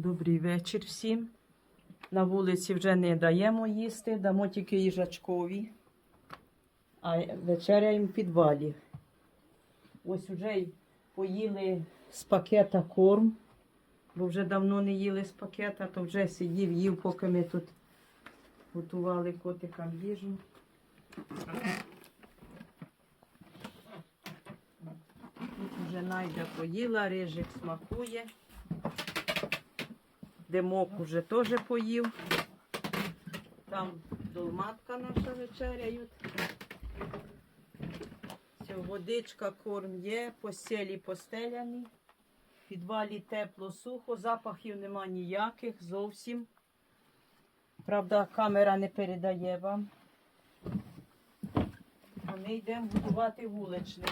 Добрий вечір всім. На вулиці вже не даємо їсти, дамо тільки їжачкові. А вечеряємо в підвалі. Ось вже поїли з пакета корм, бо вже давно не їли з пакета, то вже сидів, їв, поки ми тут готували котикам їжу. Тут вже Найда поїла, рижик смакує. Димок уже теж поїв. Там долматка наша вечеряють. Водичка, корм є, постелі постеляні. Підвалі тепло, сухо, запахів нема ніяких зовсім. Правда, камера не передає вам. А ми йдемо будувати вуличник.